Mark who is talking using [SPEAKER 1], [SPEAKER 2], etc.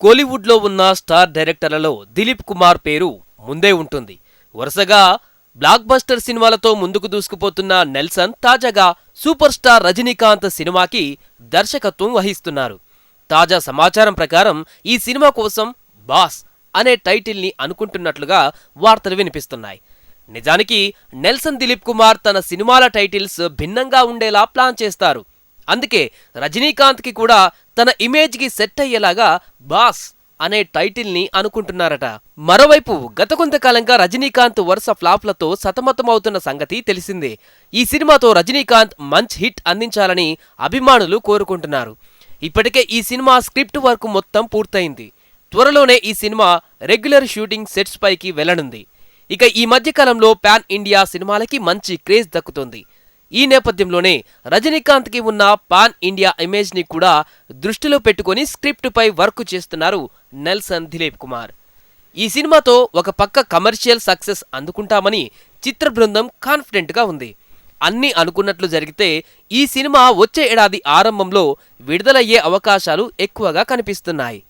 [SPEAKER 1] కోలీవుడ్లో ఉన్న స్టార్ డైరెక్టర్లలో దిలీప్ కుమార్ పేరు ముందే ఉంటుంది. వరుసగా బ్లాక్ బస్టర్ సినిమాలతో ముందుకు దూసుకుపోతున్న నెల్సన్ తాజాగా సూపర్ స్టార్ రజనీకాంత్ సినిమాకి దర్శకత్వం వహిస్తున్నారు. తాజా సమాచారం ప్రకారం ఈ సినిమా కోసం బాస్ అనే టైటిల్ని అనుకుంటున్నట్లుగా వార్తలు వినిపిస్తున్నాయి. నిజానికి నెల్సన్ దిలీప్ కుమార్ తన సినిమాల టైటిల్స్ భిన్నంగా ఉండేలా ప్లాన్ చేస్తారు. అందుకే రజనీకాంత్కి కూడా తన ఇమేజ్కి సెట్ అయ్యేలాగా బాస్ అనే టైటిల్ని అనుకుంటున్నారట. మరోవైపు గత కొంతకాలంగా రజనీకాంత్ వరుస ఫ్లాప్లతో సతమతమవుతున్న సంగతి తెలిసిందే. ఈ సినిమాతో రజనీకాంత్ మంచి హిట్ అందించాలని అభిమానులు కోరుకుంటున్నారు. ఇప్పటికే ఈ సినిమా స్క్రిప్ట్ వర్క్ మొత్తం పూర్తయింది. త్వరలోనే ఈ సినిమా రెగ్యులర్ షూటింగ్ సెట్స్ పైకి వెళ్ళనుంది ఇక ఈ మధ్యకాలంలో పాన్ ఇండియా సినిమాలకి మంచి క్రేజ్ దక్కుతుంది. ఈ నేపథ్యంలోనే రజనీకాంత్కి ఉన్న పాన్ ఇండియా ఇమేజ్ని కూడా దృష్టిలో పెట్టుకొని స్క్రిప్ట్పై వర్క్ చేస్తున్నారు నెల్సన్ దిలీప్ కుమార్. ఈ సినిమాతో ఒక పక్క కమర్షియల్ సక్సెస్ అందుకుంటామని చిత్ర బృందం కాన్ఫిడెంట్గా ఉంది. అన్నీ అనుకున్నట్లు జరిగితే ఈ సినిమా వచ్చే ఏడాది ఆరంభంలో విడుదలయ్యే అవకాశాలు ఎక్కువగా కనిపిస్తున్నాయి.